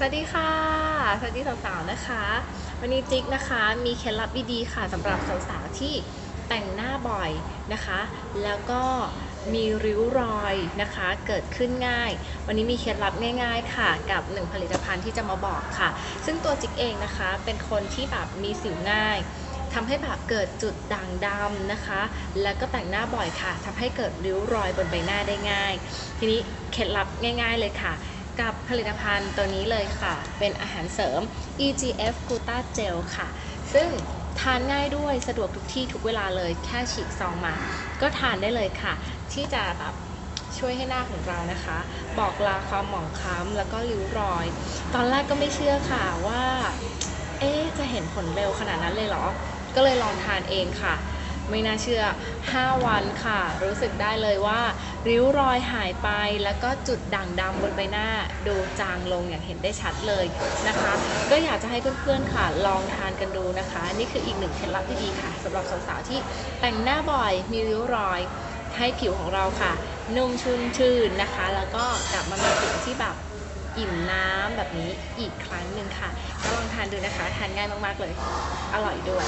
สวัสดีค่ะ สวัสดีสาวๆนะคะ วันนี้จิ๊กนะคะมีเคล็ดลับดีๆค่ะสำหรับสาวๆที่แต่งหน้าบ่อยนะคะ แล้วก็มีริ้วรอยนะคะเกิดขึ้นง่าย วันนี้มีเคล็ดลับง่าย ๆ ค่ะ กับหนึ่งผลิตภัณฑ์ที่จะมาบอกค่ะ ซึ่งตัวจิ๊กเองนะคะเป็นคนที่แบบมีสิวง่ายทำให้แบบเกิดจุดด่างดำนะคะ แล้วก็แต่งหน้าบ่อยค่ะทำให้เกิดริ้วรอยบนใบหน้าได้ง่าย ทีนี้เคล็ดลับง่าย ๆ เลยค่ะ กับผลิตภัณฑ์ตัวนี้เลยค่ะ เป็นอาหารเสริม EGF g l u t a Gel ค่ะ ซึ่งทานง่ายด้วยสะดวกทุกที่ทุกเวลาเลยแค่ฉีกซองมา ก็ทานได้เลยค่ะ ที่จะแบบช่วยให้หน้าของเรานะคะ บอกลาความหมองคล้ำแล้วก็ริ้วรอย ตอนแรกก็ไม่เชื่อค่ะว่า เอ๊จะเห็นผลเร็วขนาดนั้นเลยเหรอ ก็เลยลองทานเองค่ะ ไม่น่าเชื่อ 5 วันค่ะ รู้สึกได้เลยว่า ริ้วรอยหายไปแล้วก็จุดด่างดำบนใบหน้า ดูจางลงอย่างเห็นได้ชัดเลยนะคะ ก็อยากจะให้เพื่อนๆค่ะ ลองทานกันดูนะคะ นี่คืออีกหนึ่งเคล็ดลับที่ดีค่ะสำหรับสาวๆที่แต่งหน้าบ่อยมีริ้วรอยให้ผิวของเราค่ะ นุ่มชุ่มชื่นนะคะ แล้วก็กลับมามีผิวที่แบบอิ่มน้ำแบบนี้อีกครั้งหนึ่งค่ะก็ลองทานดูนะคะ ทานง่ายมากๆเลย อร่อยด้วย